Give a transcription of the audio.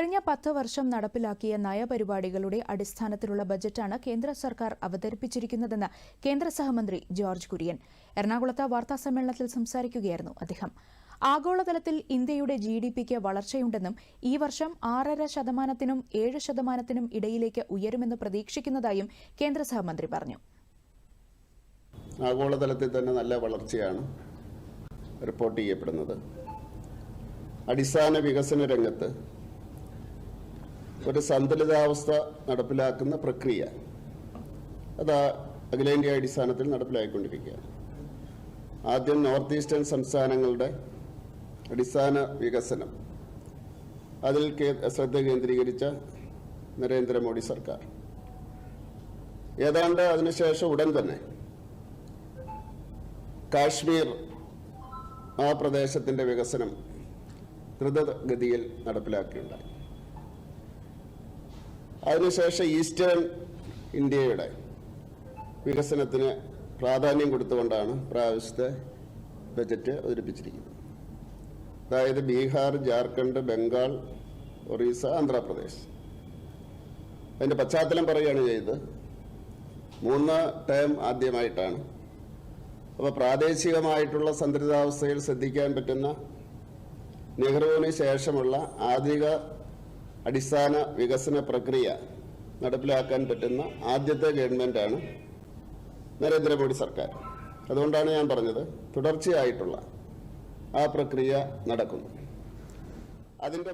കഴിഞ്ഞ പത്ത് വർഷം നടപ്പിലാക്കിയ നയപരിപാടികളുടെ അടിസ്ഥാനത്തിലുള്ള ബജറ്റാണ് കേന്ദ്ര സർക്കാർ അവതരിപ്പിച്ചിരിക്കുന്നതെന്ന് കേന്ദ്ര സഹമന്ത്രി ജോർജ് കുര്യൻ. എറണാകുളത്ത് വാർത്താസമ്മേളനത്തിൽ സംസാരിക്കുകയായിരുന്നു അദ്ദേഹം. ആഗോളതലത്തിൽ ഇന്ത്യയുടെ ജി ഡി പിക്ക് വളർച്ചയുണ്ടെന്നും ഈ വർഷം ആറര ശതമാനത്തിനും ഏഴ് ശതമാനത്തിനും ഇടയിലേക്ക് ഉയരുമെന്ന് പ്രതീക്ഷിക്കുന്നതായും കേന്ദ്ര സഹമന്ത്രി പറഞ്ഞു. ആഗോളതലത്തിൽ തന്നെ നല്ല വളർച്ചയാണ് റിപ്പോർട്ട് ചെയ്യപ്പെടുന്നത്. അടിസ്ഥാന വികസന രംഗത്ത് ഒരു സന്തുലിതാവസ്ഥ നടപ്പിലാക്കുന്ന പ്രക്രിയ. അത് അഖിലേന്ത്യാ അടിസ്ഥാനത്തിൽ നടപ്പിലായിക്കൊണ്ടിരിക്കുകയാണ് ആദ്യം നോർത്ത് ഈസ്റ്റേൺ സംസ്ഥാനങ്ങളുടെ അടിസ്ഥാന വികസനം. അതിൽ ശ്രദ്ധ കേന്ദ്രീകരിച്ച നരേന്ദ്രമോദി സർക്കാർ. ഏതാണ്ട് അതിനുശേഷം ഉടൻ തന്നെ കാശ്മീർ ആ പ്രദേശത്തിന്റെ വികസനം ദ്രുതഗതിയിൽ നടപ്പിലാക്കിയുണ്ടായി അതിനുശേഷം ഈസ്റ്റേൺ ഇന്ത്യയുടെ വികസനത്തിന് പ്രാധാന്യം കൊടുത്തുകൊണ്ടാണ് പ്രാവശ്യത്തെ ബജറ്റ് അവതരിപ്പിച്ചിരിക്കുന്നത്. അതായത് ബീഹാർ ജാർഖണ്ഡ് ബംഗാൾ ഒറീസ ആന്ധ്രാപ്രദേശ്. അതിന്റെ പശ്ചാത്തലം പറയുകയാണ് ചെയ്തത്. മൂന്ന് ടേം ആദ്യമായിട്ടാണ്. അപ്പോൾ പ്രാദേശികമായിട്ടുള്ള സന്തുലിതാവസ്ഥയിൽ ശ്രദ്ധിക്കാൻ പറ്റുന്ന നെഹ്റുവിന് ശേഷമുള്ള ആധുനിക അടിസ്ഥാന വികസന പ്രക്രിയ നടപ്പിലാക്കാൻ പറ്റുന്ന ആദ്യത്തെ ഗവൺമെന്റാണ് നരേന്ദ്രമോദി സർക്കാർ. അതുകൊണ്ടാണ് ഞാൻ പറഞ്ഞത് തുടർച്ചയായിട്ടുള്ള ആ പ്രക്രിയ നടക്കുന്നു. അതിന്റെ